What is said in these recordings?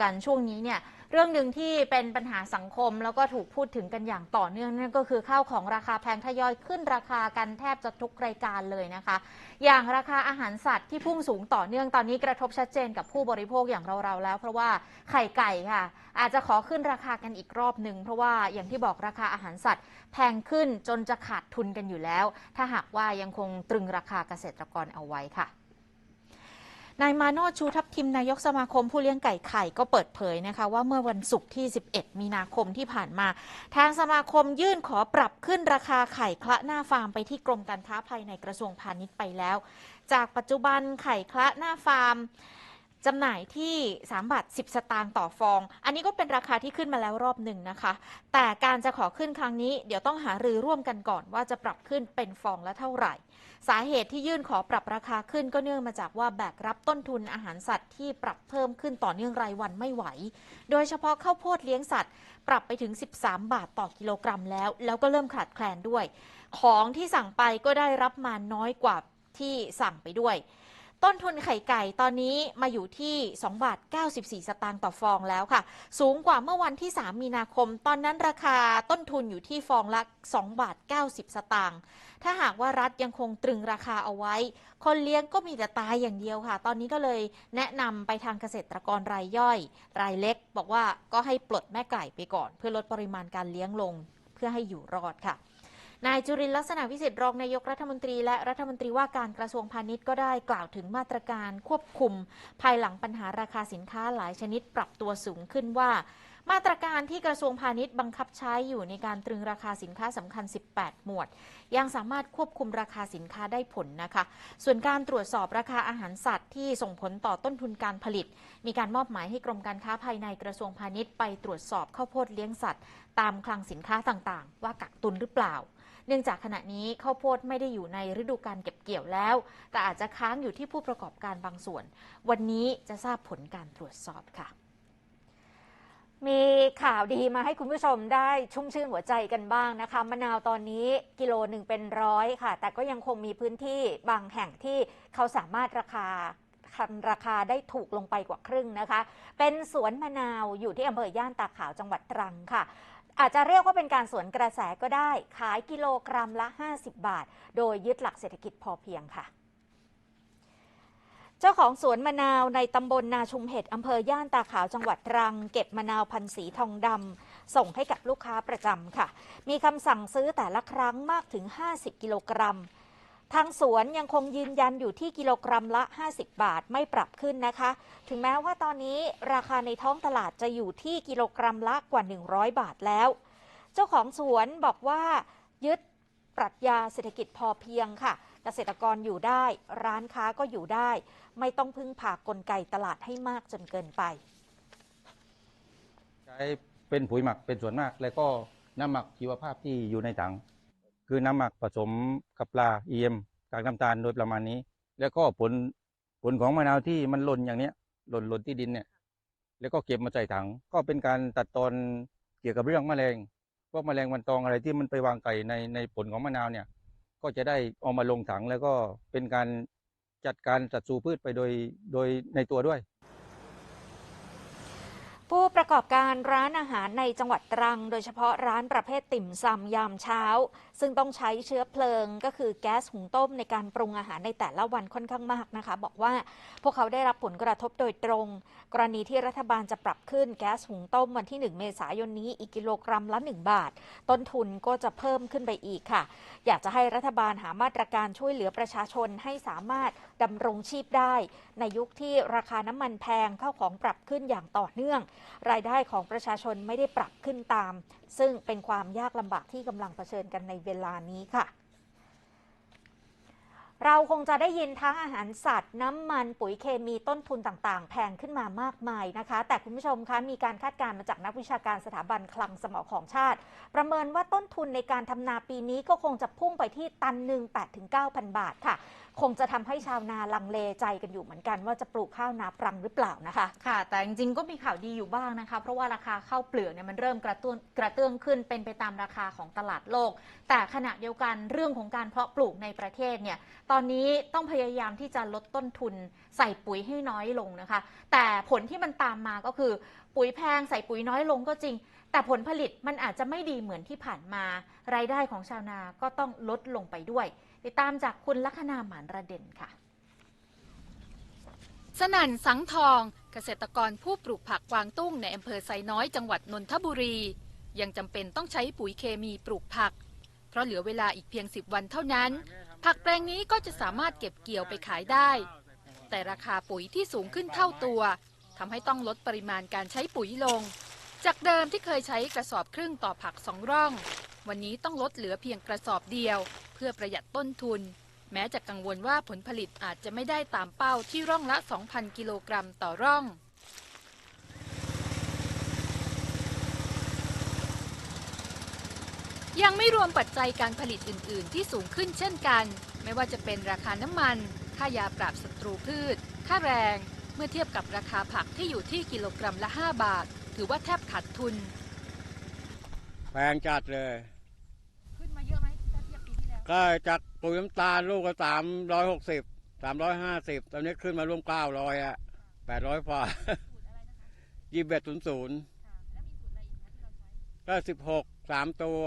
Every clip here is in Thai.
กันช่วงนี้เนี่ยเรื่องหนึ่งที่เป็นปัญหาสังคมแล้วก็ถูกพูดถึงกันอย่างต่อเนื่องนั่นก็คือข้าวของราคาแพงทยอยขึ้นราคากันแทบจะทุกรายการเลยนะคะ อย่างราคาอาหารสัตว์ที่พุ่งสูงต่อเนื่องตอนนี้กระทบชัดเจนกับผู้บริโภคอย่างเราๆแล้ว เพราะว่าไข่ไก่ค่ะ อาจจะขอขึ้นราคากันอีกรอบหนึ่งเพราะว่าอย่างที่บอกราคาอาหารสัตว์ แพงขึ้นจนจะขาดทุนกันอยู่แล้ว ถ้าหากว่ายังคงตรึงราคาเกษตรกรเอาไว้ค่ะ นายมาโนชชูทับทิมนายกสมาคมผู้เลี้ยงไก่ไข่ก็เปิดเผยนะคะ ว่าเมื่อวันศุกร์ที่ 11 มีนาคมที่ผ่านมา ทางสมาคมยื่นขอปรับขึ้นราคาไข่คละหน้าฟาร์มไปที่กรมการค้าภายในกระทรวงพาณิชย์ไปแล้ว จากปัจจุบันไข่คละหน้าฟาร์ม จำหน่ายที่ 3 บาท 10 สตางค์ต่อฟอง อันนี้ก็เป็นราคาที่ขึ้นมาแล้วรอบหนึ่งนะคะ แต่การจะขอขึ้นครั้งนี้ เดี๋ยวต้องหารือร่วมกันก่อนว่าจะปรับขึ้นเป็นฟองละเท่าไหร่ สาเหตุที่ยื่นขอปรับราคาขึ้นก็เนื่องมาจากว่าแบกรับต้นทุนอาหารสัตว์ที่ปรับเพิ่มขึ้นต่อเนื่องรายวันไม่ไหว โดยเฉพาะข้าวโพดเลี้ยงสัตว์ ปรับไปถึง 13 บาทต่อกิโลกรัมแล้ว แล้วก็เริ่มขาดแคลนด้วย ของที่สั่งไปก็ได้รับมาน้อยกว่าที่สั่งไปด้วย ต้นทุนไข่ไก่ตอนนี้มาอยู่ที่ 2 บาท 94 สตางค์ต่อฟองแล้วค่ะ สูงกว่าเมื่อวันที่ 3 มีนาคม ตอนนั้นราคาต้นทุนอยู่ที่ฟองละ 2 บาท 90 สตางค์ถ้าหากว่ารัฐยังคงตรึงราคาเอาไว้ คนเลี้ยงก็มีแต่ตายอย่างเดียวค่ะ ตอนนี้ก็เลยแนะนำไปทางเกษตรกรรายย่อย รายเล็ก บอกว่าก็ให้ปลดแม่ไก่ไปก่อน เพื่อลดปริมาณการเลี้ยงลง เพื่อให้อยู่รอดค่ะ นายจุรินลักษณะวิสิทธิ์รองนายกรัฐมนตรี และรัฐมนตรีว่าการกระทรวงพาณิชย์ก็ได้กล่าวถึงมาตรการควบคุม ภายหลังปัญหาราคาสินค้าหลายชนิดปรับตัวสูงขึ้นว่า มาตรการที่กระทรวงพาณิชย์บังคับใช้อยู่ในการตรึงราคาสินค้าสำคัญ 18 หมวด ยังสามารถควบคุมราคาสินค้าได้ผลนะคะ ส่วนการตรวจสอบราคาอาหารสัตว์ที่ส่งผลต่อต้นทุนการผลิต มีการมอบหมายให้กรมการค้าภายในกระทรวงพาณิชย์ไปตรวจสอบข้าวโพดเลี้ยงสัตว์ ตามคลังสินค้าต่างๆ ว่ากักตุนหรือเปล่าเนื่องจากขณะนี้ข้าวโพดไม่ได้อยู่ในฤดูการเก็บเกี่ยวแล้ว แต่อาจจะค้างอยู่ที่ผู้ประกอบการบางส่วน วันนี้จะทราบผลการตรวจสอบค่ะ มีข่าวดีมาให้คุณผู้ชมได้ชุ่มชื่นหัวใจกันบ้างนะคะ มะนาวตอนนี้กิโลหนึ่งเป็นร้อยค่ะ แต่ก็ยังคงมีพื้นที่บางแห่งที่เขาสามารถราคาคันราคาได้ถูกลงไปกว่าครึ่งนะคะ เป็นสวนมะนาวอยู่ที่อำเภอย่านตาขาวจังหวัดตรังค่ะ อาจจะเรียกว่าเป็นการสวนกระแสก็ได้ ขายกิโลกรัมละ 50 บาท โดยยึดหลักเศรษฐกิจพอเพียงค่ะ เจ้าของสวนมะนาวในตำบลนาชุมเห็ดอำเภอย่านตาขาวจังหวัดตรัง เก็บมะนาวพันธุ์สีทองดำส่งให้กับลูกค้าประจำค่ะ มีคำสั่งซื้อแต่ละครั้งมากถึง 50 กิโลกรัม ทางสวนยังคงยืนยันอยู่ที่กิโลกรัมละ 50 บาทไม่ปรับขึ้นนะคะ ถึงแม้ว่าตอนนี้ราคาในท้องตลาดจะอยู่ที่กิโลกรัมละกว่า 100 บาทแล้ว เจ้าของสวนบอกว่ายึดปรัชญาเศรษฐกิจพอเพียงค่ะ เกษตรกรอยู่ได้ ร้านค้าก็อยู่ได้ ไม่ต้องพึ่งพากลไกตลาดให้มากจนเกินไป ใช้เป็นปุ๋ยหมักเป็นส่วนมาก แล้วก็น้ำหมักชีวภาพที่อยู่ในถัง คือน้ำหมักผสมกับปลาเอียมกากน้ำตาลโดยประมาณนี้ แล้วก็ผลผลของมะนาวที่มันหล่นอย่างเนี้ยหล่นหล่นที่ดินเนี่ย แล้วก็เก็บมาใส่ถัง ก็เป็นการตัดตอนเกี่ยวกับเรื่องแมลงพวกแมลงวันตองอะไรที่มันไปวางไก่ในในผลของมะนาวเนี่ย ก็จะได้เอามาลงถังแล้วก็เป็นการจัดการจัดสูพืชไปโดยโดยในตัวด้วย ผู้ประกอบการร้านอาหารในจังหวัดตรัง โดยเฉพาะร้านประเภทติ่มซำยามเช้า ซึ่งต้องใช้เชื้อเพลิงก็คือแก๊สหุงต้มในการปรุงอาหารในแต่ละวันค่อนข้างมากนะคะ บอกว่าพวกเขาได้รับผลกระทบโดยตรง กรณีที่รัฐบาลจะปรับขึ้นแก๊สหุงต้มวันที่ 1 เมษายนนี้อีกกิโลกรัมละ 1 บาท ต้นทุนก็จะเพิ่มขึ้นไปอีกค่ะ อยากจะให้รัฐบาลหามาตรการช่วยเหลือประชาชนให้สามารถดำรงชีพได้ ในยุคที่ราคาน้ำมันแพงเข้าของปรับขึ้นอย่างต่อเนื่องรายได้ของประชาชนไม่ได้ปรับขึ้นตาม ซึ่งเป็นความยากลำบากที่กำลังเผชิญกันในเวลานี้ค่ะ เราคงจะได้ยินทั้งอาหารสัตว์ น้ำมันปุ๋ยเคมีต้นทุนต่างๆ แพงขึ้นมามากมายนะคะ แต่คุณผู้ชมคะมีการคาดการณ์มาจากนักวิชาการสถาบันคลังสมองของชาติ ประเมินว่าต้นทุนในการทำนาปีนี้ก็คงจะพุ่งไปที่ตันหนึ่ง8-9,000 บาทค่ะ คงจะทำให้ชาวนาลังเลใจกันอยู่เหมือนกัน ว่าจะปลูกข้าวนาปรังหรือเปล่านะคะ ค่ะ แต่จริงๆก็มีข่าวดีอยู่บ้างนะคะ เพราะว่าราคาข้าวเปลือกเนี่ยมันเริ่มกระตุ้นกระเตื้องขึ้นเป็นไปตามราคาของตลาดโลก แต่ขณะเดียวกันเรื่องของการเพาะปลูกในประเทศเนี่ยตอนนี้ต้องพยายามที่จะลดต้นทุนใส่ปุ๋ยให้น้อยลงนะคะ แต่ผลที่มันตามมาก็คือ ปุ๋ยแพงใส่ปุ๋ยน้อยลงก็จริง แต่ผลผลิตมันอาจจะไม่ดีเหมือนที่ผ่านมา รายได้ของชาวนาก็ต้องลดลงไปด้วย ติดตามจากคุณลัคนาหมานระเด่นค่ะสนั่นสังทองเกษตรกรผู้ปลูกผักกวางตุ้งในอำเภอไซน้อยจังหวัดนนทบุรี ยังจำเป็นต้องใช้ปุ๋ยเคมีปลูกผัก เพราะเหลือเวลาอีกเพียง 10 วันเท่านั้น ผักแปลงนี้ก็จะสามารถเก็บเกี่ยวไปขายได้ แต่ราคาปุ๋ยที่สูงขึ้นเท่าตัวทำให้ต้องลดปริมาณการใช้ปุ๋ยลง จากเดิมที่เคยใช้กระสอบครึ่งต่อผักสองร่อง วันนี้ต้องลดเหลือเพียงกระสอบเดียว เพื่อประหยัดต้นทุน แม้จะกังวลว่าผลผลิตอาจจะไม่ได้ตามเป้าที่ร่องละ 2,000 กิโลกรัมต่อร่อง ยังไม่รวมปัจจัยการผลิตอื่น ๆ ที่สูงขึ้นเช่นกัน ไม่ว่าจะเป็นราคาน้ำมัน ค่ายาปราบศัตรูพืช ค่าแรง เมื่อเทียบกับราคาผักที่อยู่ที่กิโลกรัมละ 5 บาท ถือว่าแทบขาดทุน แพงจัดเลย ขึ้นมาเยอะไหมถ้าเทียบปีที่แล้วก็จากปุ๋ยน้ำตาลลูกก็สามร้อยหกสิบสามร้อยห้าสิบตอนนี้ขึ้นมาร่วมเก้าร้อยอะแปดร้อยฝ่ายี่สิบเอ็ดศูนย์ศูนย์ก็สิบหกสามตัว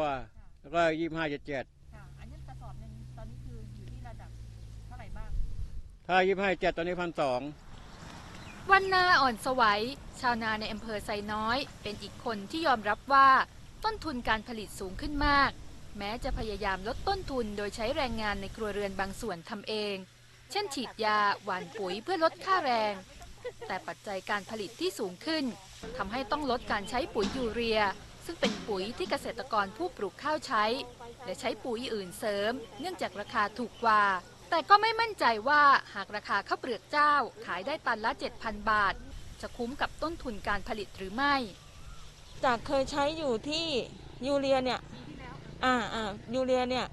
แล้วก็ยี่ห้าเจ็ดเจ็ดอันนี้กระสอบหนึ่งตอนนี้คืออยู่ที่ระดับเท่าไหร่บ้าง ถ้ายี่ห้าเจ็ดตอนนี้พันสองวันนาอ่อนสวัยชาวนาในอำเภอไซน้อย เป็นอีกคนที่ยอมรับว่าต้นทุนการผลิตสูงขึ้นมาก แม้จะพยายามลดต้นทุนโดยใช้แรงงานในครัวเรือนบางส่วนทำเอง เช่นฉีดยาหว่านปุ๋ยเพื่อลดค่าแรง แต่ปัจจัยการผลิตที่สูงขึ้นทำให้ต้องลดการใช้ปุ๋ยยูเรีย ซึ่งเป็นปุ๋ยที่เกษตรกรผู้ปลูกข้าวใช้ และใช้ปุ๋ยอื่นเสริม เนื่องจากราคาถูกกว่า แต่ก็ไม่มั่นใจว่าหากราคาข้าวเปลือกเจ้าขายได้ตันละ 7,000 บาท จะคุ้มกับต้นทุนการผลิตหรือไม่ จากเคยใช้อยู่ที่ยูเรียเนี่ยอ่าอ่ายูเรียเนี่ย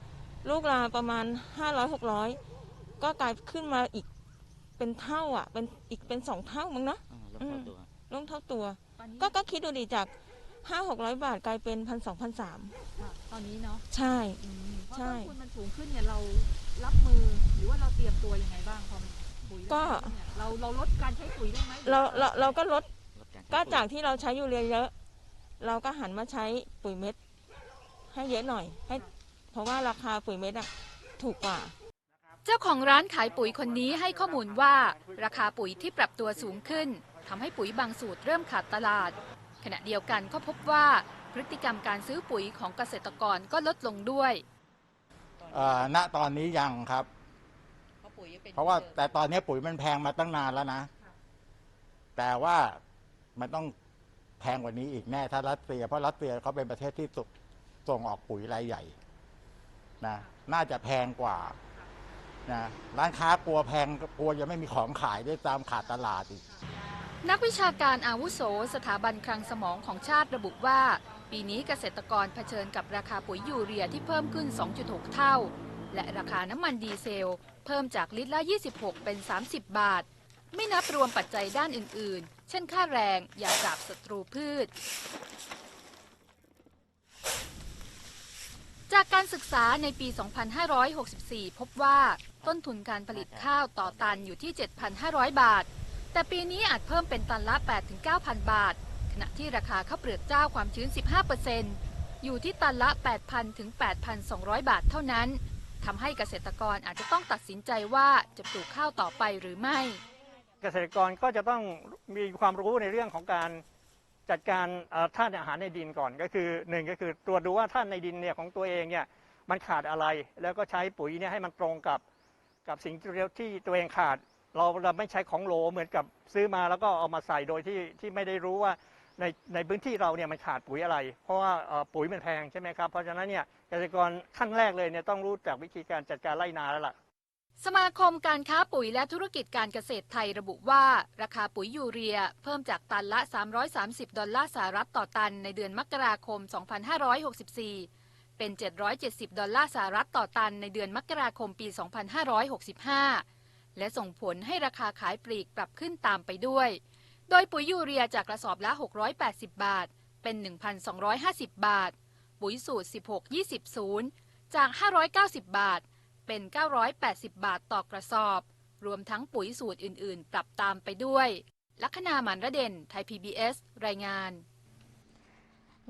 ลูกลาประมาณห้าร้อยหกร้อยก็กลายขึ้นมาอีกเป็นเท่าอะเป็นอีกเป็นสองเท่ามั้งเนาะอืมลงเท่าตัว ก็ก็คิดดูดิจาก ห้าหกร้อยบาทกลายเป็นพันสองพันสามตอนนี้เนาะใช่เพราะใช่ต้นทุนมันสูงขึ้นเนี่ยเรารับมือหรือว่าเราเตรียมตัวยังไงบ้างพอมันปุ๋ยก็ เริ่มขึ้นเนี่ยเราเราลดการใช้ปุ๋ยได้ไหมเราเราเราก็ลดก็จากที่เราใช้ยูเรียเยอะ เราก็หันมาใช้ปุ๋ยเม็ด ให้เยอะหน่อยให้ เพราะว่าราคาปุ๋ยเม็ดอะถูกกว่า เจ้าของร้านขายปุ๋ยคนนี้ให้ข้อมูลว่า ราคาปุ๋ยที่ปรับตัวสูงขึ้นทำให้ปุ๋ยบางสูตรเริ่มขาดตลาด ขณะเดียวกันก็พบว่าพฤติกรรมการซื้อปุ๋ยของเกษตรกรก็ลดลงด้วย เอ่อณตอนนี้ยังครับเพราะว่าแต่ตอนนี้ปุ๋ยมันแพงมาตั้งนานแล้วนะ แต่ว่ามันต้องแพงกว่านี้อีกแน่ถ้ารัสเซีย เพราะรัสเซียเขาเป็นประเทศที่ส่งส่งออกปุ๋ยรายใหญ่นะน่าจะแพงกว่านะร้านค้ากลัวแพงกลัวจะไม่มีของขายด้วยตามขาดตลาดอีก นักวิชาการอาวุโส สถาบันคลังสมองของชาติระบุว่า ปีนี้เกษตรกรเผชิญกับราคาปุ๋ยยูเรียที่เพิ่มขึ้น 2.6 เท่า และราคาน้ำมันดีเซล เพิ่มจากลิตรละ 26 เป็น 30 บาท ไม่นับรวมปัจจัยด้านอื่น ๆ เช่นค่าแรงยาปราบศัตรูพืช จากการศึกษาในปี 2564 พบว่าต้นทุนการผลิตข้าวต่อตันอยู่ที่ 7,500 บาท แต่ปีนี้อาจเพิ่มเป็นตันละ 8-9,000 บาท ขณะที่ราคาข้าวเปลือกเจ้าความชื้น 15%อยู่ที่ตันละ 8,000 ถึง 8,200 บาทเท่านั้นทำให้เกษตรกรอาจจะต้องตัดสินใจว่าจะปลูกข้าวต่อไปหรือไม่ เกษตรกรก็จะต้องมีความรู้ในเรื่องของการจัดการธาตุอาหารในดินก่อนก็คือหนึ่งก็คือตรวจดูว่าธาตุในดินเนี่ยของตัวเองเนี่ยมันขาดอะไร แล้วก็ใช้ปุ๋ยเนี่ยให้มันตรงกับกับสิ่งที่ตัวเองขาด เราเราไม่ใช้ของโหลเหมือนกับซื้อมาแล้วก็เอามาใส่โดยที่ที่ไม่ได้รู้ว่าในในพื้นที่เราเนี่ยมันขาดปุ๋ยอะไร เพราะว่าปุ๋ยมันแพงใช่ไหมครับ เพราะฉะนั้นเนี่ยเกษตรกรขั้นแรกเลยเนี่ยต้องรู้จักวิธีการจัดการไร่นาแล้วล่ะสมาคมการค้าปุ๋ยและธุรกิจการเกษตรไทยระบุว่า ราคาปุ๋ยยูเรียเพิ่มจากตันละ 330 ดอลลาร์สหรัฐต่อตันในเดือนมกราคม 2564 เป็น 770 ดอลลาร์สหรัฐต่อตันในเดือนมกราคมปี 2565 และส่งผลให้ราคาขายปลีกปรับขึ้นตามไปด้วย โดยปุ๋ยยูเรียจากกระสอบละ 680 บาท เป็น 1,250 บาท ปุ๋ยสูตร 16 20 0 จาก 590 บาท เป็น 980 บาทต่อกระสอบ รวมทั้งปุ๋ยสูตรอื่น ๆ ปรับตามไปด้วย ลัคนาหมันระเด่น ไทย PBS รายงาน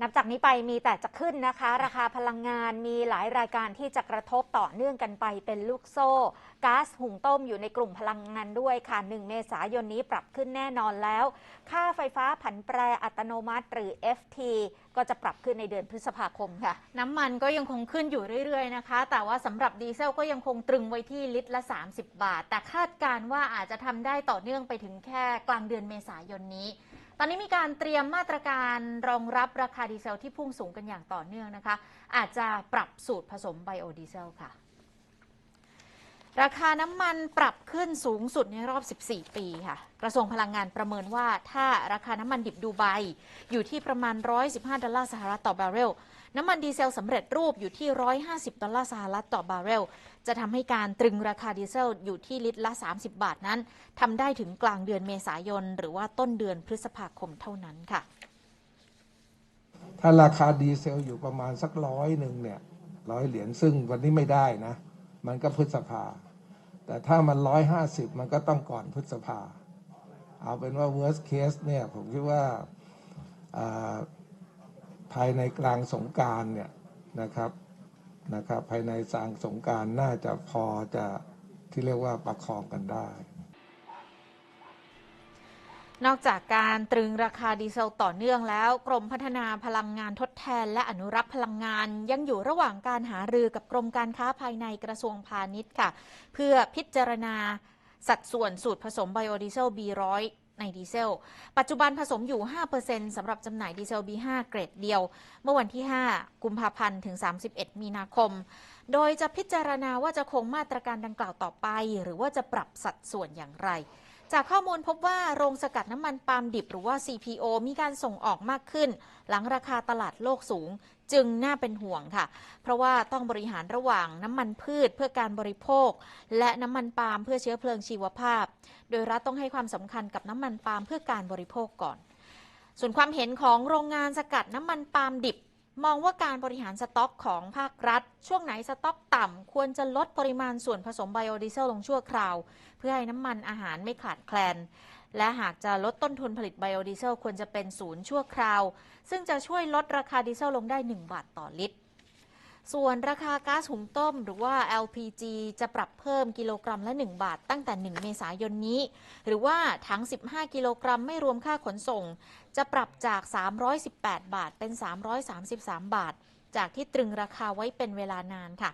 นับจากนี้ไปมีแต่จะขึ้นนะคะ ราคาพลังงานมีหลายรายการที่จะกระทบต่อเนื่องกันไปเป็นลูกโซ่ก๊าซหุงต้มอยู่ในกลุ่มพลังงานด้วยค่ะ 1 เมษายนนี้ปรับขึ้นแน่นอนแล้ว ค่าไฟฟ้าผันแปรอัตโนมัติหรือ FT ก็จะปรับขึ้นในเดือนพฤษภาคมค่ะ น้ำมันก็ยังคงขึ้นอยู่เรื่อยๆนะคะ แต่ว่าสำหรับดีเซลก็ยังคงตรึงไว้ที่ลิตรละ 30 บาท แต่คาดการว่าอาจจะทำได้ต่อเนื่องไปถึงแค่กลางเดือนเมษายนนี้ อนนี้มีการเตรียมมาตรการรองรับราคาดีเซลที่พุ่งสูงกันอย่างต่อเนื่องนะคะ อาจจะปรับสูตรผสมไบโอดีเซลค่ะ ราคาน้ำมันปรับขึ้นสูงสุดในรอบ 14 ปีค่ะ กระทรวงพลังงานประเมินว่าถ้าราคาน้ำมันดิบดูไบอยู่ที่ประมาณ 115 ดอลลาร์สหรัฐต่อบาร์เรล น้ำมันดีเซลสำเร็จรูปอยู่ที่ 150 ดอลลาร์สหรัฐต่อบาร์เรล จะทำให้การตรึงราคาดีเซลอยู่ที่ลิตรละ 30 บาทนั้นทำได้ถึงกลางเดือนเมษายน หรือว่าต้นเดือนพฤษภาคมเท่านั้นค่ะ ถ้าราคาดีเซลอยู่ประมาณสักร้อยหนึ่งเนี่ยร้อยเหรียญซึ่งวันนี้ไม่ได้นะ มันก็พฤษภา แต่ถ้ามันร้อยห้าสิบมันก็ต้องก่อนพฤษภา เอาเป็นว่า worst case เนี่ยผมคิดว่าภายในกลางสงการเนี่ยนะครับนะครับภายในสางสงการน่าจะพอจะที่เรียกว่าประคองกันได้ นอกจากการตรึงราคาดีเซลต่อเนื่องแล้ว กรมพัฒนาพลังงานทดแทน และอนุรักษ์พลังงาน ยังอยู่ระหว่างการหารือกับกรมการค้าภายในกระทรวงพาณิชย์ค่ะ เพื่อพิจารณาสัดส่วนสูตรผสมไบโอดีเซล B100 ในดีเซล ปัจจุบันผสมอยู่ 5%สำหรับจำหน่ายดีเซล B5 เกรดเดียว เมื่อวันที่ 5 กุมภาพันธ์ ถึง 31 มีนาคม โดยจะพิจารณาว่าจะคงมาตรการดังกล่าวต่อไป หรือว่าจะปรับสัดส่วนอย่างไร จากข้อมูลพบว่าโรงสกัดน้ำมันปาล์มดิบหรือว่า CPO มีการส่งออกมากขึ้น หลังราคาตลาดโลกสูง จึงน่าเป็นห่วงค่ะ เพราะว่าต้องบริหารระหว่างน้ำมันพืชเพื่อการบริโภค และน้ำมันปาล์มเพื่อเชื้อเพลิงชีวภาพ โดยรัฐต้องให้ความสำคัญกับน้ำมันปาล์มเพื่อการบริโภคก่อน ส่วนความเห็นของโรงงานสกัดน้ำมันปาล์มดิบ มองว่าการบริหารสต็อกของภาครัฐ ช่วงไหนสต็อกต่ำ ควรจะลดปริมาณส่วนผสมไบโอดีเซลลงชั่วคราว เพื่อให้น้ำมันอาหารไม่ขาดแคลน และหากจะลดต้นทุนผลิตไบโอดีเซลควรจะเป็นศูนย์ชั่วคราว ซึ่งจะช่วยลดราคาดีเซลลงได้ 1 บาทต่อลิตร ส่วนราคาก๊าซหุงต้ม หรือว่า LPG จะปรับเพิ่มกิโลกรัมละ 1 บาท ตั้งแต่ 1 เมษายนนี้ หรือว่าถัง 15 กิโลกรัมไม่รวมค่าขนส่ง จะปรับจาก 318 บาทเป็น 333 บาท จากที่ตรึงราคาไว้เป็นเวลานานค่ะ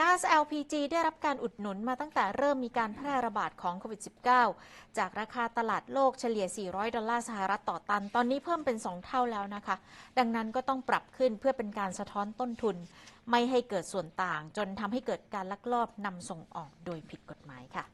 ก๊าซ LPG ได้รับการอุดหนุนมาตั้งแต่เริ่มมีการแพร่ระบาดของโควิด -19 จากราคาตลาดโลกเฉลี่ย 400 ดอลลาร์สหรัฐต่อตัน ตอนนี้เพิ่มเป็น 2 เท่าแล้วนะคะ ดังนั้นก็ต้องปรับขึ้นเพื่อเป็นการสะท้อนต้นทุน ไม่ให้เกิดส่วนต่าง จนทำให้เกิดการลักลอบนำส่งออกโดยผิดกฎหมายค่ะ